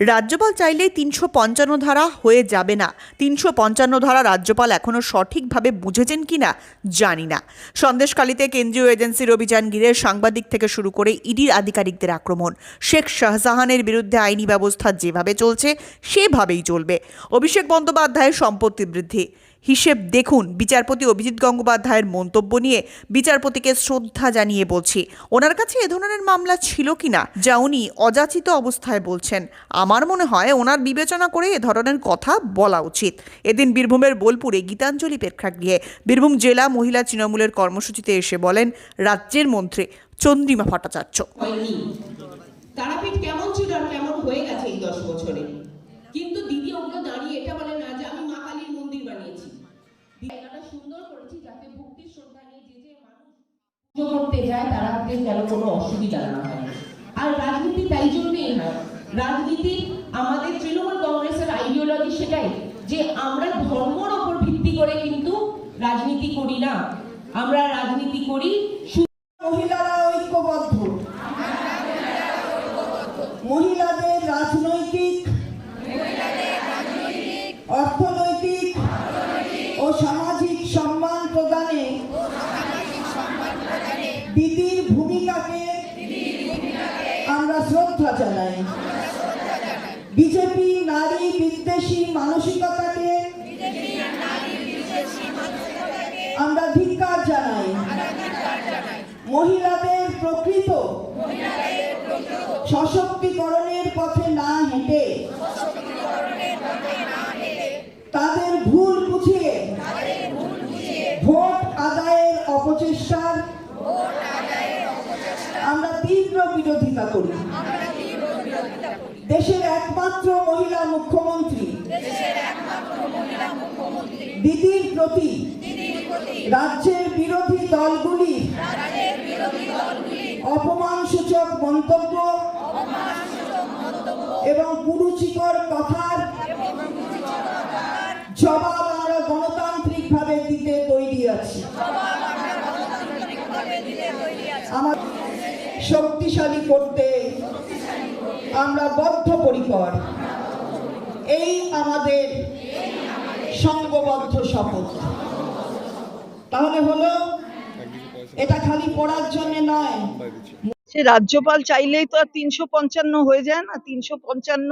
রাজ্যপাল চাইলে তিনশো পঞ্চান্ন ধারা হয়ে যাবে না। তিনশো পঞ্চান্ন ধারা রাজ্যপাল এখনও সঠিকভাবে বুঝেছেন কি না, জানি না। সন্দেশকালীতে কেন্দ্রীয় এজেন্সির অভিযান ঘিরে সাংবাদিক থেকে শুরু করে ইডির আধিকারিকদের আক্রমণ। শেখ শাহজাহানের বিরুদ্ধে আইনি ব্যবস্থা যেভাবে চলছে, সেভাবেই চলবে। অভিষেক বন্দ্যোপাধ্যায়ের সম্পত্তি বৃদ্ধি। হিসেব দেখুন, বিচারপতি অভিজিৎ গঙ্গোপাধ্যায়ের মন্তব্য নিয়ে বিচারপতিকে শ্রদ্ধা জানিয়ে বলছি। ওনার কাছে এ ধরনের মামলা ছিল কি না যা উনি অযাচিত অবস্থায় বলছেন। আমার মনে হয় ওনার বিবেচনা করে এ ধরনের কথা বলা উচিত। এদিন বীরভূমের বোলপুরে গীতাঞ্জলি প্রেক্ষাগৃহে বীরভূম জেলা মহিলা তৃণমূলের কর্মসূচিতে এসে বলেন, রাজ্যের মন্ত্রী চন্দ্রিমা ভট্টাচার্য। তারাপীঠ কেমন ছিল আর কেমন হয়ে গেছে এই দশ বছরে কিন্তু দিদি ওগুলো দাঁড়িয়ে এটা বলে না যে আমি মা কালীর মন্দির বানিয়েছি জায়গাটা সুন্দর যাতে ভক্তি শ্রদ্ধা যে যে মানুষ পুজো করতে যায়, তারা যেন কোনো অসুবিধা না হয়। আর রাজনীতি তাই জন্যই হয়। রাজনীতি আমাদের তৃণমূল কংগ্রেসের আইডিওলজি সেটাই যে আমরা ধর্মর ওপর ভিত্তি করে কিন্তু রাজনীতি করি না। আমরা রাজনীতি করি মহিলারা ঐক্যবদ্ধ। মহিলাদের রাজনৈতিক, অর্থনৈতিক দিদির ভূমিকাকে আমরা শ্রদ্ধা জানাই। বিজেপি নারী বিদ্বেষী মানসিকতাকে আমরা ধিক্কার জানাই। মহিলাদের প্রকৃত সশক্তিকরণের তীব্র বিরোধিতা করি। দেশের একমাত্র মহিলা মুখ্যমন্ত্রী। দিদির প্রতি রাজ্যের বিরোধী দলগুলি অপমানসূচক মন্তব্য এবং কুরুচিকর কথার জবাব আমরা গণতান্ত্রিকভাবে দিতে তৈরি আছি। আমার শক্তিশালী করতে আমরা বদ্ধপরিকর। এই আমাদের সঙ্গবদ্ধ শপথ। তাহলে হলো এটা খালি পড়ার জন্য নয়। সে রাজ্যপাল চাইলেই তো আর তিনশো পঞ্চান্ন হয়ে যায় না তিনশো পঞ্চান্ন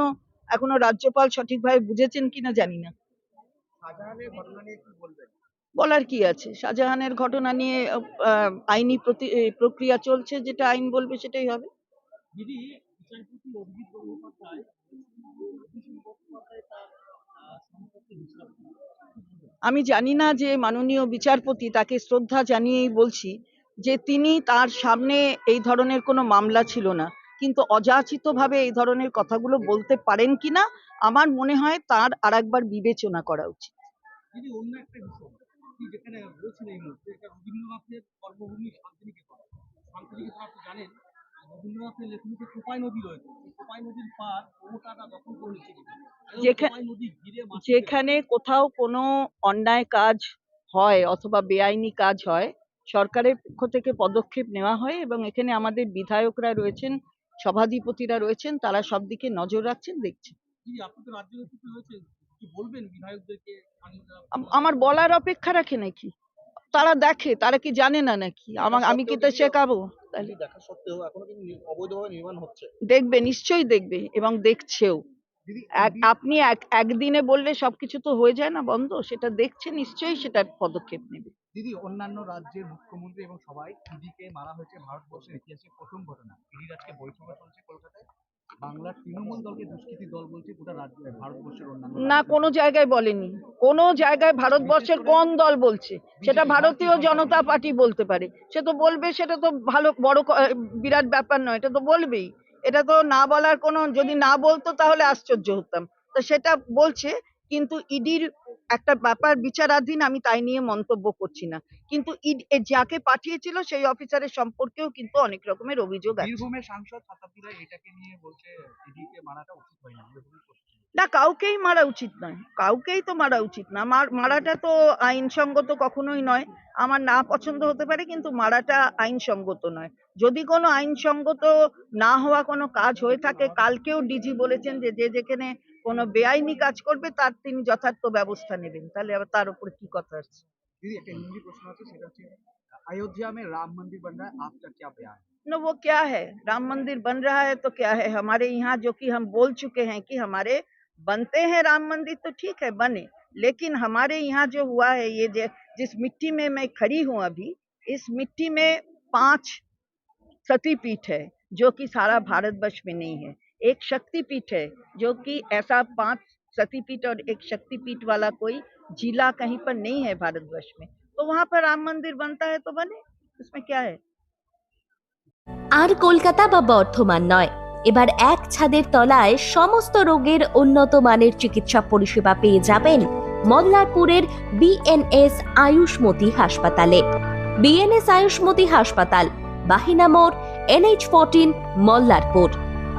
এখনও রাজ্যপাল সঠিকভাবে বুঝেছেন কিনা জানি না। বলার কি আছে? শাহজাহানের ঘটনা নিয়ে আহ, আইনি প্রক্রিয়া চলছে যেটা আইন বলবে সেটাই হবে। দিদি বিচারপতি অভিজিৎ বন্দ্যোপাধ্যায়। আমি জানি না যে মাননীয় বিচারপতি তাকে শ্রদ্ধা জানিয়েই বলছি যে তিনি তার সামনে এই ধরনের কোনো মামলা ছিল না। কিন্তু অযাচিতভাবে এই ধরনের কথাগুলো বলতে পারেন কিনা আমার মনে হয় তার আরেকবার বিবেচনা করা উচিত। অন্য একটা বিষয়। আপনি যেখানে রয়েছেন এই মুহূর্তে এটা রবীন্দ্রনাথের কর্মভূমি শান্তিনিকেতন। শান্তিনিকেতন আপনি জানেন রবীন্দ্রনাথের লেখনীতে কোপাই নদী রয়েছে। কোপাই নদীর পার ওটাটা দখল করে নিচ্ছে যেখানে কোথাও কোনো অন্যায় কাজ হয় অথবা বেআইনি কাজ হয় সরকারের পক্ষ থেকে পদক্ষেপ নেওয়া হয় এবং এখানে আমাদের বিধায়করা রয়েছেন সভাধিপতিরা রয়েছেন তারা সব দিকে নজর রাখছেন দেখছেন। কি বলবেন বিধায়কদেরকে? আমার বলার অপেক্ষা রাখে নাকি? তারা দেখে তারা কি জানে না নাকি? আমার আমি কি তো শেখাবো? দেখবে নিশ্চয়ই দেখবে এবং দেখছেও। আপনি এক একদিনে বললে সবকিছু তো হয়ে যায় না বন্ধ সেটা দেখছে নিশ্চয়ই সেটা পদক্ষেপ নেবে। দিদি অন্যান্য রাজ্যের মুখ্যমন্ত্রী এবং সবাই ইডিকে মারা হয়েছে ভারতবর্ষের ইতিহাসে প্রথম ঘটনা। ইডির আজকে বৈঠকে চলছে কলকাতায়। বাংলার তৃণমূল দলকে দুষ্কৃতী দল বলছে গোটা রাজ্য ভারতবর্ষের অন্যান্য না কোন কোনো জায়গায় বলেনি। কোনো জায়গায় ভারতবর্ষের কোন দল বলছে? সেটা ভারতীয় জনতা পার্টি বলতে পারে। সে তো বলবে সেটা তো ভালো বড় বিরাট ব্যাপার নয় এটা তো বলবেই। এটা তো না বলার কোনো যদি না বলতো তাহলে আশ্চর্য হতাম। তা সেটা বলছে কিন্তু ইডির একটা ব্যাপার বিচারাধীন আমি তাই নিয়ে মন্তব্য করছি না। কিন্তু ই- এ যাকে পাঠিয়েছিল সেই অফিসারের সম্পর্কেও কিন্তু অনেক রকমের অভিযোগ আছে। বীরভূমের সাংসদ শতাব্দীরা এটাকে নিয়ে বলছে দিদিকে মারাটা উচিত হয়নি। না কাউকেই মারা উচিত নয়। কাউকেই তো মারা উচিত না। মার মারাটা তো আইনসঙ্গত কখনোই নয়। আমার না পছন্দ হতে পারে কিন্তু মারাটা আইনসঙ্গত নয়। যদি কোনো আইনসঙ্গত না হওয়া কোনো কাজ হয়ে থাকে কালকেও ডিজি বলেছেন যে যে যেখানে কোনো বেআইনি কাজ করবে তার তিনি যথার্থ ব্যবস্থা নেবেন তাহলে আবার তার উপর কি কথা আছে দিদি একটা হিন্দি প্রশ্ন আছে সেটা হচ্ছে अयोध्या में राम मंदिर बन रहा है आपका क्या बयान है न वो क्या है राम मंदिर बन रहा है तो क्या है हमारे यहाँ जो कि हम बोल चुके हैं कि हमारे बनते हैं राम मंदिर तो ठीक है बने लेकिन हमारे यहाँ जो हुआ है ये जे- जिस मिट्टी में मैं खड़ी हूँ अभी इस मिट्टी में पांच सतीपीठ है जो कि सारा भारतवर्ष में नहीं है एक शक्तिपीठ है जो कि ऐसा पांच सतीपीठ और एक शक्तिपीठ वाला कोई जिला कहीं पर नहीं है भारतवर्ष में तो वहां पर राम मंदिर बनता है तो बने उसमें क्या है আর কলকাতা বা বর্ধমান নয় এবার এক ছাদের তলায় সমস্ত রোগের উন্নত মানের চিকিৎসা পরিষেবা পেয়ে যাবেন মল্লারপুরের বিএনএস আয়ুষ্মতি হাসপাতালে বিএনএস আয়ুষ্মতি হাসপাতাল বাহিনা মোড় এনএইচ ফোরটিন মল্লারপুর